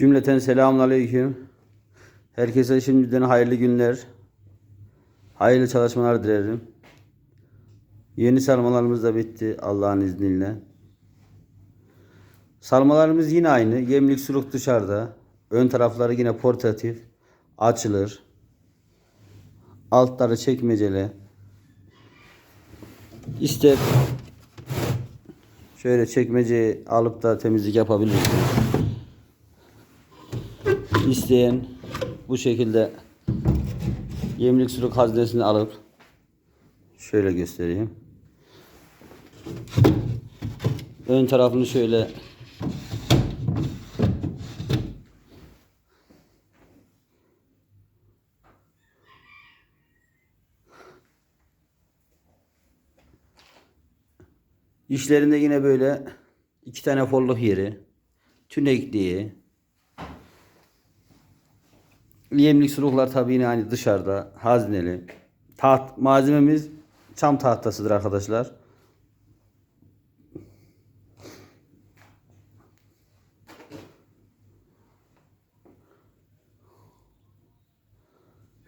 Cümleten selamun aleyküm. Herkese şimdiden hayırlı günler. Hayırlı çalışmalar dilerim. Yeni sarmalarımız da bitti Allah'ın izniyle. Sarmalarımız yine aynı. Yemlik suluk dışarıda. Ön tarafları yine portatif. Açılır. Altları çekmeceli. İster şöyle çekmeceyi alıp da temizlik yapabilirsiniz. İsteyen bu şekilde yemlik suluk haznesini alıp şöyle göstereyim. Ön tarafını şöyle İşlerinde yine böyle iki tane folluk yeri, tünekliği, yemlik suluklar tabii yine hani dışarıda hazneli. Taht malzememiz çam tahtasıdır arkadaşlar.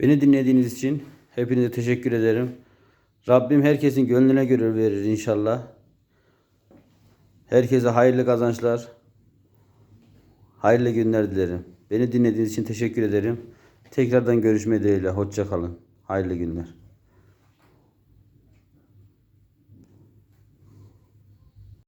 Beni dinlediğiniz için hepinize teşekkür ederim. Rabbim herkesin gönlüne göre verir inşallah. Herkese hayırlı kazançlar, hayırlı günler dilerim. Beni dinlediğiniz için teşekkür ederim. Tekrardan görüşme dileğiyle. Hoşça kalın. Hayırlı günler.